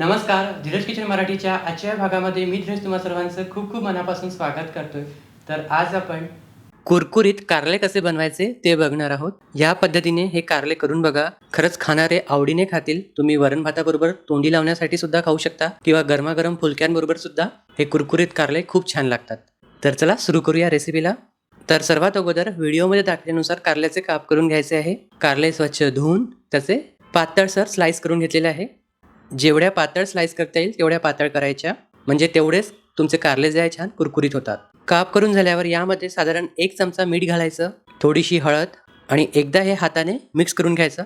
नमस्कार धीरज किचन मराठीच्या आजच्या भागामध्ये मी धीरज तुम्हा सर्वांचं खूप खूप मनापासून स्वागत करतोय. तर आज आपण कुरकुरीत कारले कसे बनवायचे ते बघणार आहोत. या पद्धतीने हे कारले करून बघा. खरंच खाणारे आवडीने खातील. तुम्ही वरण भाताबरोबर तोंडी लावण्यासाठी सुद्धा खाऊ शकता किंवा गरमागरम फुलक्यांबरोबर सुद्धा हे कुरकुरीत कारले खूप छान लागतात. तर चला सुरू करूया रेसिपीला. तर सर्वात अगोदर व्हिडिओमध्ये दाखल्यानुसार कारल्याचे काप करून घ्यायचे आहे. कारले स्वच्छ धुवून त्याचे पातळसर स्लाइस करून घेतलेले आहे. जेवढ्या पातळ स्लाईस करता येईल तेवढ्या पातळ करायच्या. म्हणजे तेवढेच तुमचे कारले जे आहे छान कुरकुरीत होतात. काप करून झाल्यावर यामध्ये साधारण एक चमचा मीठ घालायचं थोडीशी हळद आणि एकदा हे हाताने मिक्स करून घ्यायचं.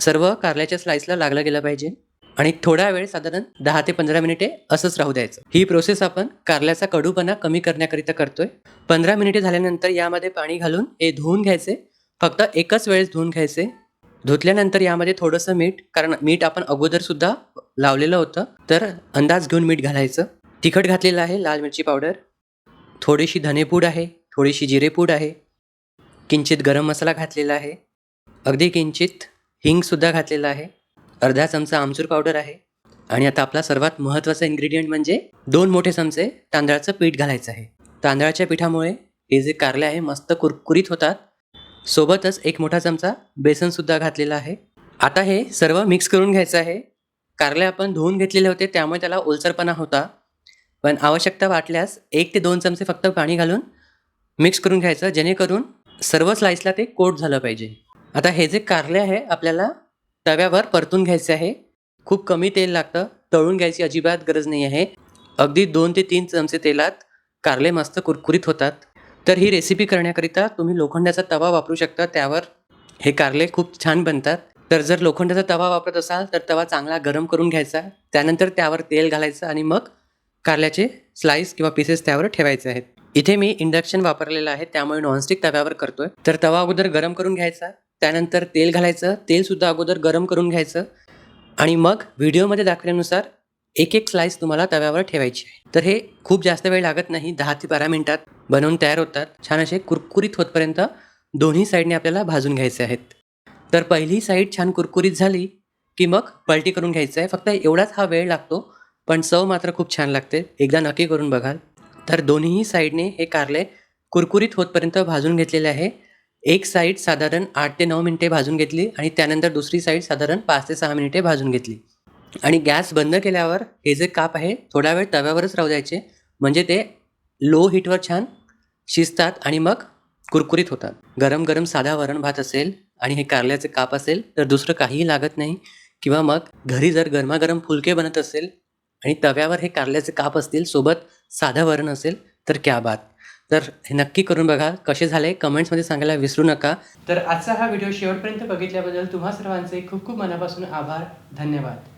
सर्व कारल्याच्या स्लाईसला लागलं गेलं पाहिजे आणि थोडा वेळ साधारण दहा ते पंधरा मिनिटे असंच राहू द्यायचं. ही प्रोसेस आपण कारल्याचा कडूपणा कमी करण्याकरिता करतोय. पंधरा मिनिटे झाल्यानंतर यामध्ये पाणी घालून हे धुवून घ्यायचे. फक्त एकच वेळेस धुवून घ्यायचे. धुतल्यानंतर यामध्ये थोडंसं मीठ कारण मीठ आपण अगोदर सुद्धा लावलेलं होतं. तर अंदाज घेऊन मीठ घालायचं. तिखट घातलेलं आहे लाल मिरची पावडर. थोडीशी धनेपूड आहे थोडीशी जिरेपूड आहे. किंचित गरम मसाला घातलेला आहे. अगदी किंचित हिंगसुद्धा घातलेला आहे. अर्धा चमचा आमचूर पावडर आहे. आणि आता आपला सर्वात महत्त्वाचा इन्ग्रेडियंट म्हणजे दोन मोठे चमचे तांदळाचं पीठ घालायचं आहे. तांदळाच्या पिठामुळे हे जे कारले आहे मस्त कुरकुरीत होतात. सोबतच एक मोठा चमचा बेसनसुद्धा घातलेला आहे. आता हे सर्व मिक्स करून घ्यायचं आहे. कारले आपण धुवून घेतलेले होते त्यामुळे त्याला ओलसरपणा होता. पण आवश्यकता वाटल्यास एक ते दोन चमचे फक्त पाणी घालून मिक्स करून घ्यायचं जेणेकरून सर्व स्लाईसला ते कोट झालं पाहिजे. आता हे जे कारले आहे आपल्याला तव्यावर परतून घ्यायचे आहे. खूप कमी तेल लागतं तळून घ्यायची अजिबात गरज नाही आहे. अगदी दोन ते तीन चमचे तेलात कारले मस्त कुरकुरीत होतात. तर ही रेसिपी करण्याकरिता तुम्ही लोखंडाचा तवा वापरू शकता. त्यावर हे कारले खूप छान बनतात. तर जर लोखंडाचा तवा वापरत असाल तर तवा चांगला गरम करून घ्यायचा. त्यानंतर त्यावर तेल घालायचं आणि मग कारल्याचे स्लाइस किंवा पीसेस त्यावर ठेवायचे आहेत. इथे मी इंडक्शन वापरलेलं आहे. त्यामुळे नॉनस्टिक तव्यावर करतोय. तर तवा अगोदर गरम करून घ्यायचा. त्यानंतर तेल घालायचं. तेलसुद्धा अगोदर गरम करून घ्यायचं. आणि मग व्हिडिओमध्ये दाखवल्यानुसार एक एक स्लाइस तुम्हाला तव्यावर ठेवायची आहे. तर हे खूप जास्त वेळ लागत नाही दहा ते बारा मिनटात बनवून तयार होतात. छान असे कुरकुरीत होतपर्यंत दोन्ही साईडने आपल्याला भाजून घ्यायचे आहेत. तर पहिली साईड छान कुरकुरीत झाली की मग पलटी करून घ्यायचं आहे. फक्त एवढाच हा वेळ लागतो पण चव मात्र खूप छान लागते. एकदा नक्की करून बघाल. तर दोन्हीही साईडने हे कारले कुरकुरीत होतपर्यंत भाजून घेतलेले आहे. एक साईड साधारण आठ ते नऊ मिनिटे भाजून घेतली आणि त्यानंतर दुसरी साईड साधारण पाच ते सहा मिनिटे भाजून घेतली. आणि गॅस बंद केल्यावर हे जे काप आहे थोडा वेळ तव्यावरच राहू द्यायचे. म्हणजे ते लो हीटवर छान शिजतात आणि मग कुरकुरीत होतात. गरम गरम साधा वरण भात असेल आणि हे कारल्याचे काप असेल तर दुसरं काहीही लागत नाही. किंवा मग घरी जर गरमागरम फुलके बनत असेल आणि तव्यावर हे कारल्याचे काप असतील सोबत साधं वरण असेल तर क्या बात. तर हे नक्की करून बघा कसे झाले कमेंट्समध्ये सांगायला विसरू नका. तर आजचा हा व्हिडिओ शेवटपर्यंत बघितल्याबद्दल तुम्हा सर्वांचे खूप खूप मनापासून आभार धन्यवाद.